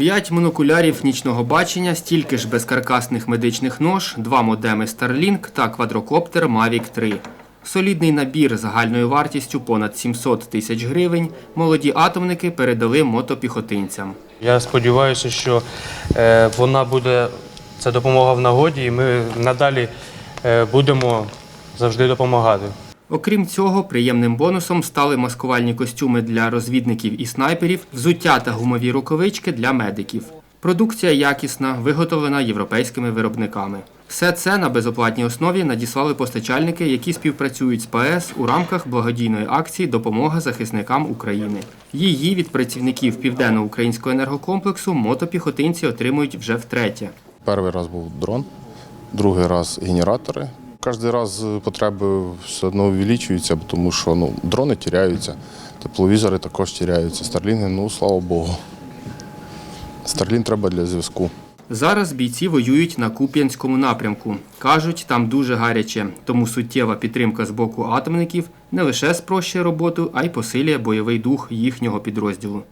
П'ять монокулярів нічного бачення, стільки ж безкаркасних медичних нож, два модеми Starlink та квадрокоптер Mavic 3. Солідний набір загальною вартістю понад 700 тисяч гривень молоді атомники передали мотопіхотинцям. Я сподіваюся, що е, вона буде ця допомога в нагоді, і ми надалі е, будемо завжди допомагати. Окрім цього, приємним бонусом стали маскувальні костюми для розвідників і снайперів, взуття та гумові рукавички для медиків. Продукція якісна, виготовлена європейськими виробниками. Все це на безоплатній основі надіслали постачальники, які співпрацюють з ПАЕС у рамках благодійної акції Допомога захисникам України. Її від працівників південно-українського енергокомплексу мотопіхотинці отримують вже втретє. Перший раз був дрон, другий раз генератори. Кожен раз потреби все одно увеличуються, тому що ну, дрони тіряються, тепловізори також тіряються. Старлінги, ну слава Богу. Старлін треба для зв'язку. Зараз бійці воюють на Куп'янському напрямку. Кажуть, там дуже гаряче, тому суттєва підтримка з боку атомників не лише спрощує роботу, а й посилює бойовий дух їхнього підрозділу.